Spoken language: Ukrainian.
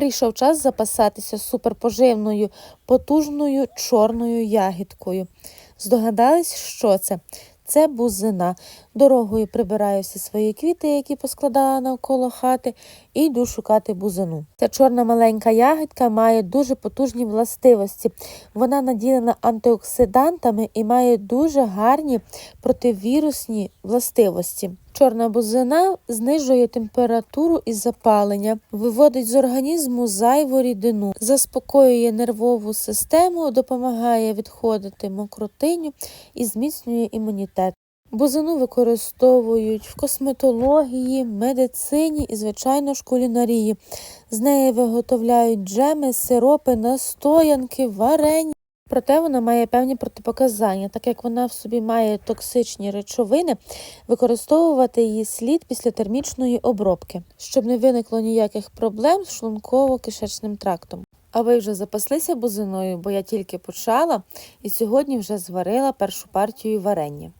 Прийшов час запасатися суперпоживною, потужною чорною ягідкою. Здогадались, що це? Це бузина. Дорогою прибираю всі свої квіти, які поскладала навколо хати, і йду шукати бузину. Ця чорна маленька ягідка має дуже потужні властивості. Вона наділена антиоксидантами і має дуже гарні противірусні властивості. Чорна бузина знижує температуру і запалення, виводить з організму зайву рідину, заспокоює нервову систему, допомагає відходити мокротиню і зміцнює імунітет. Бузину використовують в косметології, медицині і, звичайно ж, кулінарії. З неї виготовляють джеми, сиропи, настоянки, варення. Проте вона має певні протипоказання, так як вона в собі має токсичні речовини, використовувати її слід після термічної обробки, щоб не виникло ніяких проблем з шлунково-кишечним трактом. А ви вже запаслися бузиною, бо я тільки почала і сьогодні вже зварила першу партію варення.